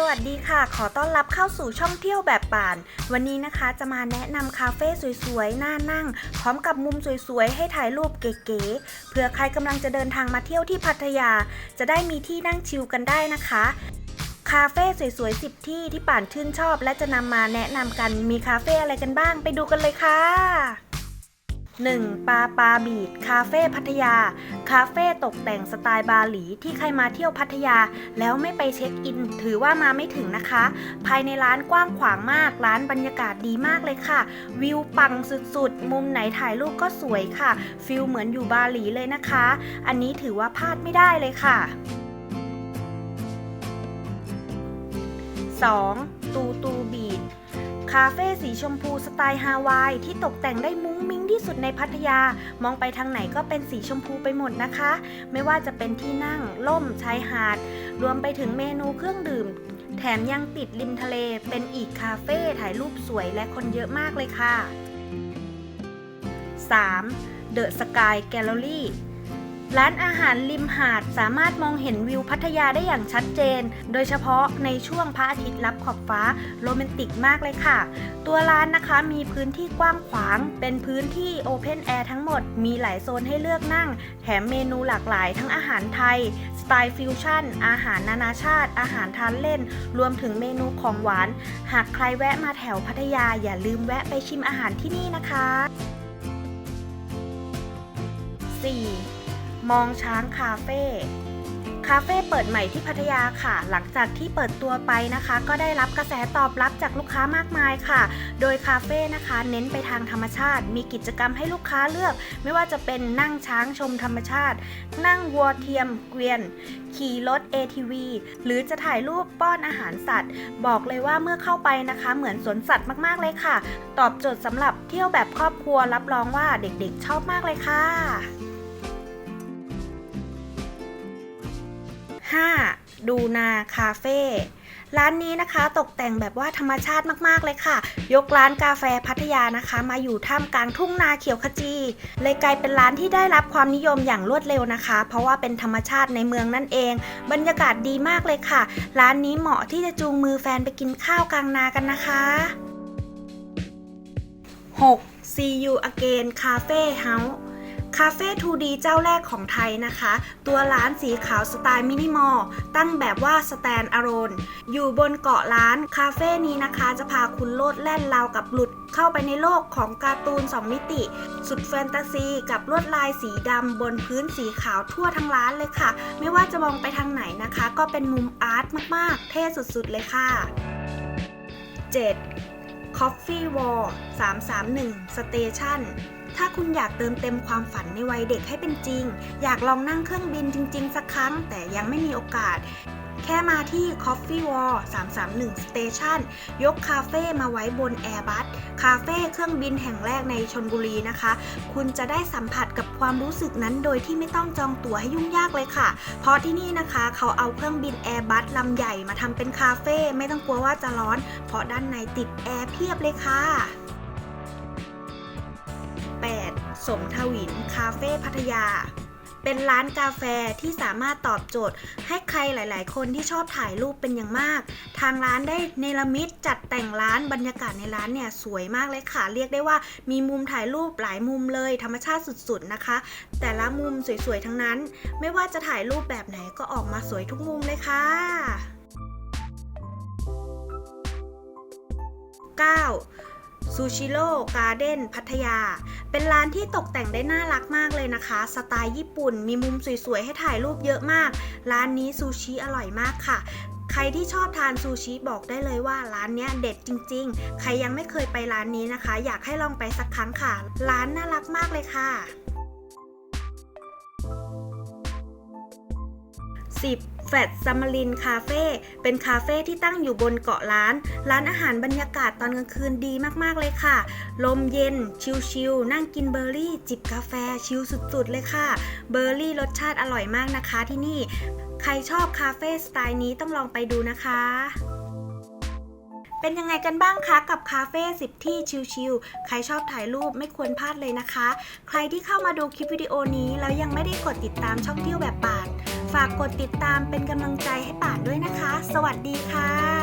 สวัสดีค่ะ ขอต้อนรับเข้าสู่ช่องเที่ยวแบบป่าน วันนี้นะคะจะมาแนะนำคาเฟ่สวยๆ น่านั่ง พร้อมกับมุมสวยๆ ให้ถ่ายรูปเก๋ๆ เผื่อใครกำลังจะเดินทางมาเที่ยวที่พัทยา จะได้มีที่นั่งชิลกันได้นะคะ คาเฟ่สวยๆ 10 ที่ที่ป่านชื่นชอบ และจะนำมาแนะนำกัน มีคาเฟ่อะไรกันบ้าง ไปดูกันเลยค่ะ 1. ปาปาบีดคาเฟ่พัทยา คาเฟ่ตกแต่งสไตล์บาหลีที่ใครมาเที่ยวพัทยา แล้วไม่ไปเช็คอิน ถือว่ามาไม่ถึงนะคะ ภายในร้านกว้างขวางมาก ร้านบรรยากาศดีมากเลยค่ะ วิวปังสุดๆ มุมไหนถ่ายรูปก็สวยค่ะ ฟิลเหมือนอยู่บาหลีเลยนะคะ อันนี้ถือว่าพลาดไม่ได้เลยค่ะ 2. ตูตูบีด คาเฟ่สีชมพูสไตล์ฮาวาย ที่ตกแต่งได้มุ้งมิ้งที่สุดในพัทยา มองไปทางไหนก็เป็นสีชมพูไปหมดนะคะ ไม่ว่าจะเป็นที่นั่ง ล่มชายหาด รวมไปถึงเมนูเครื่องดื่ม แถมยังติดริมทะเล เป็นอีกคาเฟ่ถ่ายรูปสวยและคนเยอะมากเลยค่ะ 3. The Sky Gallery ร้านอาหารริมหาดสามารถมองเห็นวิวพัทยาได้อย่างชัดเจน โดยเฉพาะในช่วงพระอาทิตย์รับขอบฟ้าโรแมนติกมากเลยค่ะ ตัวร้านนะคะมีพื้นที่กว้างขวาง เป็นพื้นที่โอเพนแอร์ทั้งหมด มีหลายโซนให้เลือกนั่ง แถมเมนูหลากหลายทั้งอาหารไทย สไตล์ฟิวชั่น อาหารนานาชาติ อาหารทานเล่น รวมถึงเมนูของหวาน หากใครแวะมาแถวพัทยาอย่าลืมแวะไปชิมอาหารที่นี่นะคะ 4. มองช้างคาเฟ่คาเฟ่เปิดใหม่ที่พัทยาค่ะ หลังจากที่เปิดตัวไปนะคะ ก็ได้รับกระแสตอบรับจากลูกค้ามากมายค่ะ โดยคาเฟ่นะคะ เน้นไปทางธรรมชาติ มีกิจกรรมให้ลูกค้าเลือก ไม่ว่าจะเป็นนั่งช้างชมธรรมชาติ นั่งวัวเทียมเกวียน ขี่รถ ATV หรือจะถ่ายรูปป้อนอาหารสัตว์ บอกเลยว่าเมื่อเข้าไปนะคะ เหมือนสวนสัตว์มากๆเลยค่ะ ตอบโจทย์สำหรับเที่ยวแบบครอบครัวรับรองว่าเด็กๆ ชอบมากเลยค่ะ 5. ดูนาคาเฟ่ร้านนี้นะคะตกแต่งแบบว่าธรรมชาติมากๆเลยค่ะ ยกร้านกาแฟพัทยานะคะ มาอยู่ท่ามกลางทุ่งนาเขียวขจี เลยกลายเป็นร้านที่ได้รับความนิยมอย่างรวดเร็วนะคะ เพราะว่าเป็นธรรมชาติในเมืองนั่นเอง บรรยากาศดีมากเลยค่ะ ร้านนี้เหมาะที่จะจูงมือแฟนไปกินข้าวกลางนากันนะคะ 6. See you again Cafe House คาเฟ่ 2D เจ้าแรกของไทยนะคะ ตัวร้านสีขาวสไตล์มินิมอล ตั้งแบบว่าสแตนอะโรนอยู่บนเกาะร้านคาเฟ่นี้นะคะ จะพาคุณโลดแล่นราวกับหลุดเข้าไปในโลกของการ์ตูน 2 มิติ สุดแฟนตาซีกับลวดลายสีดำบนพื้นสีขาวทั่วทั้งร้านเลยค่ะ ไม่ว่าจะมองไปทางไหนนะคะ ก็เป็นมุมอาร์ตมาก ๆ เท่สุด ๆ เลยค่ะ 7. Coffee Wall 331 Station ถ้าคุณอยากเติมเต็มความฝันในวัยเด็กให้เป็นจริง อยากลองนั่งเครื่องบินจริง ๆ สักครั้ง แต่ยังไม่มีโอกาส แค่มาที่ Coffee Wall 331 Station ยกคาเฟ่มาไว้บน Airbus คาเฟ่เครื่องบินแห่งแรกในชนบุรีนะคะ คุณจะได้สัมผัสกับความรู้สึกนั้นโดยที่ไม่ต้องจองตั๋วให้ยุ่งยากเลยค่ะ เพราะที่นี่นะคะเขาเอาเครื่องบิน Airbus ลำใหญ่มาทำเป็นคาเฟ่ไม่ต้องกลัวว่าจะร้อน เพราะด้านในติดแอร์เพียบเลยค่ะ สมทวินคาเฟ่พัทยา เป็นร้านกาแฟที่สามารถตอบโจทย์ ให้ใครหลาย ๆ คนที่ชอบถ่ายรูปเป็นอย่างมาก ทางร้านได้เนรมิตจัดแต่งร้านบรรยากาศในร้านเนี่ยสวยมากเลยค่ะ เรียกได้ว่ามีมุมถ่ายรูปหลายมุมเลย ธรรมชาติสุด ๆ นะคะ แต่ละมุมสวย ๆ ทั้งนั้น ไม่ว่าจะถ่ายรูปแบบไหนก็ออกมาสวยทุกมุมเลยค่ะ 9. ซูชิโร่การ์เด้นพัทยา เป็นร้านที่ตกแต่งได้น่ารักมากเลยนะคะ สไตล์ญี่ปุ่น มีมุมสวยๆ ให้ถ่ายรูปเยอะมาก ร้านนี้ซูชิอร่อยมากค่ะใครที่ชอบทานซูชิบอกได้เลยว่าร้านเนี้ยเด็ดจริง ๆ ใครยังไม่เคยไปร้านนี้นะคะ อยากให้ลองไปสักครั้งค่ะ ร้านน่ารักมากเลยค่ะ 10. แฟดซัมมารินคาเฟ่เป็นคาเฟ่ที่ตั้งอยู่บนเกาะล้าน ร้านอาหารบรรยากาศตอนกลางคืนดีมากๆเลยค่ะ ลมเย็น ชิลๆนั่งกินเบอร์รี่ จิบกาแฟชิลสุดๆเลยค่ะ เบอร์รี่รสชาติอร่อยมากนะคะที่นี่ ใครชอบคาเฟ่สไตล์นี้ต้องลองไปดูนะคะเป็นยังไงกันบ้างคะกับคาเฟ่10ที่ชิลๆ ใครชอบถ่ายรูปไม่ควรพลาดเลยนะคะ ใครที่เข้ามาดูคลิปวิดีโอนี้แล้วยังไม่ได้กดติดตามช่องเที่ยวแบบป่าน ฝากกดติดตามเป็นกำลังใจให้ป่านด้วยนะคะ สวัสดีค่ะ